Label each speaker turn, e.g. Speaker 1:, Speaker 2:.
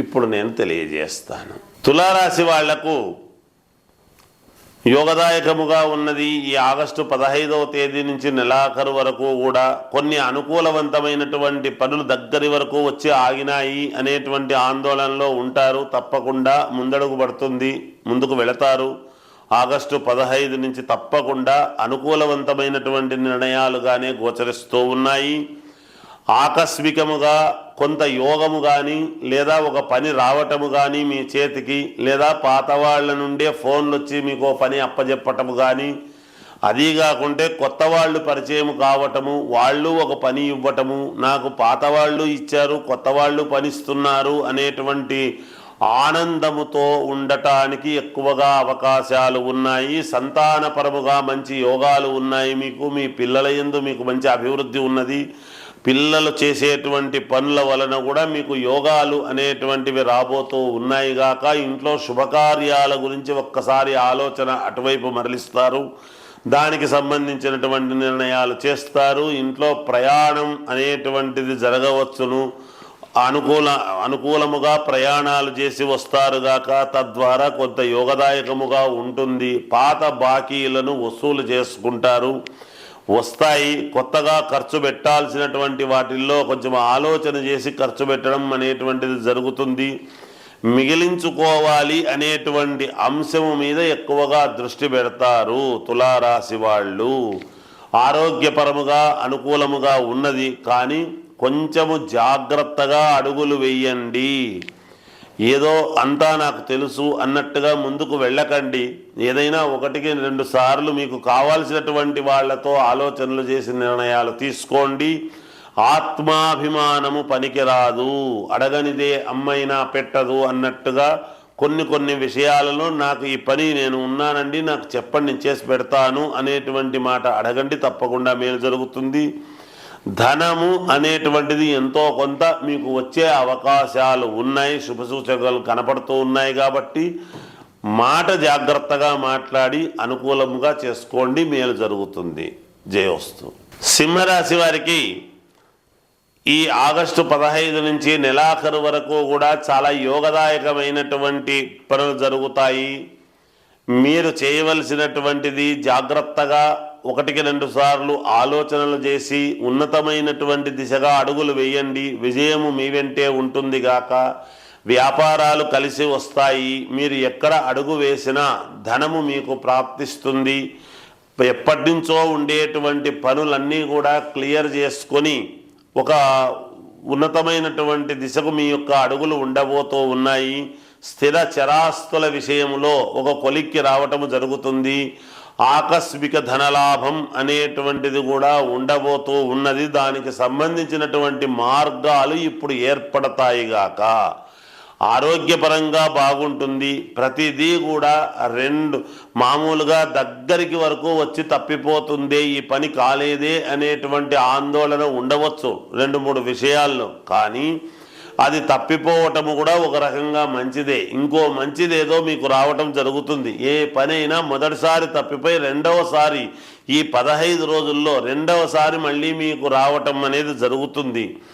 Speaker 1: ఇప్పుడు నేను తెలియజేస్తాను. తులారాశి వాళ్ళకు యోగదాయకముగా ఉన్నది ఈ ఆగస్టు పదహైదవ తేదీ నుంచి నెలాఖరు వరకు కూడా కొన్ని అనుకూలవంతమైనటువంటి పనులు దగ్గరి వరకు వచ్చి ఆగినాయి అనేటువంటి ఆందోళనలో ఉంటారు. తప్పకుండా ముందడుగు పడుతుంది ముందుకు వెళతారు. ఆగస్టు పదహైదు నుంచి తప్పకుండా అనుకూలవంతమైనటువంటి నిర్ణయాలుగానే గోచరిస్తూ ఉన్నాయి. ఆకస్మికముగా కొంత యోగము కానీ లేదా ఒక పని రావటము కానీ మీ చేతికి లేదా పాత వాళ్ళ నుండే ఫోన్లు వచ్చి మీకు పని అప్పజెప్పటము కానీ అది కాకుంటే కొత్త వాళ్ళు పరిచయం కావటము వాళ్ళు ఒక పని ఇవ్వటము నాకు పాత వాళ్ళు ఇచ్చారు కొత్త వాళ్ళు పనిస్తున్నారు అనేటువంటి ఆనందముతో ఉండటానికి ఎక్కువగా అవకాశాలు ఉన్నాయి. సంతానపరముగా మంచి యోగాలు ఉన్నాయి మీకు మీ పిల్లల యందు మీకు మంచి అభివృద్ధి ఉన్నది. పిల్లలు చేసేటువంటి పనుల వలన కూడా మీకు యోగాలు అనేటువంటివి రాబోతూ ఉన్నాయి గాక. ఇంట్లో శుభకార్యాల గురించి ఒక్కసారి ఆలోచన అటువైపు మరలిస్తారు. దానికి సంబంధించినటువంటి నిర్ణయాలు చేస్తారు. ఇంట్లో ప్రయాణం అనేటువంటిది జరగవచ్చును. అనుకూల అనుకూలముగా ప్రయాణాలు చేసి వస్తారు గాక. తద్వారా కొంత యోగదాయకముగా ఉంటుంది. పాత బాకీలను వసూలు చేసుకుంటారు. వస్తాయి కొత్తగా ఖర్చు పెట్టాల్సినటువంటి వాటిల్లో కొంచెం ఆలోచన చేసి ఖర్చు పెట్టడం అనేటువంటిది జరుగుతుంది. మిగిలించుకోవాలి అనేటువంటి అంశము మీద ఎక్కువగా దృష్టి పెడతారు తులారాశి వాళ్ళు. ఆరోగ్యపరముగా అనుకూలముగా ఉన్నది కానీ కొంచెము జాగ్రత్తగా అడుగులు వేయండి. ఏదో అంతా నాకు తెలుసు అన్నట్టుగా ముందుకు వెళ్ళకండి. ఏదైనా ఒకటికి రెండు సార్లు మీకు కావాల్సినటువంటి వాళ్ళతో ఆలోచనలు చేసి నిర్ణయాలు తీసుకోండి. ఆత్మాభిమానము పనికిరాదు. అడగనిదే అమ్మైనా పెట్టదు అన్నట్టుగా కొన్ని కొన్ని విషయాలలో నాకు ఈ పని నేను ఉన్నానండి నాకు చెప్పండి చేసి పెడతాను అనేటువంటి మాట అడగండి తప్పకుండా మేలు జరుగుతుంది. ధనము అనేటువంటిది ఎంతో కొంత మీకు వచ్చే అవకాశాలు ఉన్నాయి. శుభ సూచనలు కనపడుతూ ఉన్నాయి కాబట్టి మాట జాగ్రత్తగా మాట్లాడి అనుకూలముగా చేసుకోండి. మేలు జరుగుతుంది. జయోస్తు సింహరాశి వారికి ఈ ఆగస్టు పదహైదు నుంచి నెలాఖరు వరకు కూడా చాలా యోగదాయకమైనటువంటి పనులు జరుగుతాయి. మీరు చేయవలసినటువంటిది జాగ్రత్తగా ఒకటికి రెండు సార్లు ఆలోచనలు చేసి ఉన్నతమైనటువంటి దిశగా అడుగులు వేయండి. విజయము మీ వెంటే ఉంటుంది గాక. వ్యాపారాలు కలిసి వస్తాయి. మీరు ఎక్కడ అడుగు వేసినా ధనము మీకు ప్రాప్తిస్తుంది. ఎప్పటి నుంచో ఉండేటువంటి పనులన్నీ కూడా క్లియర్ చేసుకొని ఒక ఉన్నతమైనటువంటి దిశకు మీ యొక్క అడుగులు ఉండబోతూ ఉన్నాయి. స్థిర చరాస్తుల విషయంలో ఒక కొలిక్కి రావటము జరుగుతుంది. ఆకస్మిక ధనలాభం అనేటువంటిది కూడా ఉండబోతూ ఉన్నది. దానికి సంబంధించినటువంటి మార్గాలు ఇప్పుడు ఏర్పడతాయిగాక ఆరోగ్యపరంగా బాగుంటుంది. ప్రతిదీ కూడా రెండు మామూలుగా దగ్గరికి వరకు వచ్చి తప్పిపోతుందే ఈ పని కాలేదే అనేటువంటి ఆందోళన ఉండవచ్చు. రెండు మూడు విషయాల్లో. కానీ అది తప్పిపోవటము కూడా ఒక రకంగా మంచిదే. ఇంకో మంచిదేదో మీకు రావటం జరుగుతుంది. ఏ పని అయినా మొదటిసారి తప్పిపోయి రెండవసారి ఈ పదహైదు రోజుల్లో రెండవసారి మళ్ళీ మీకు రావటం అనేది జరుగుతుంది.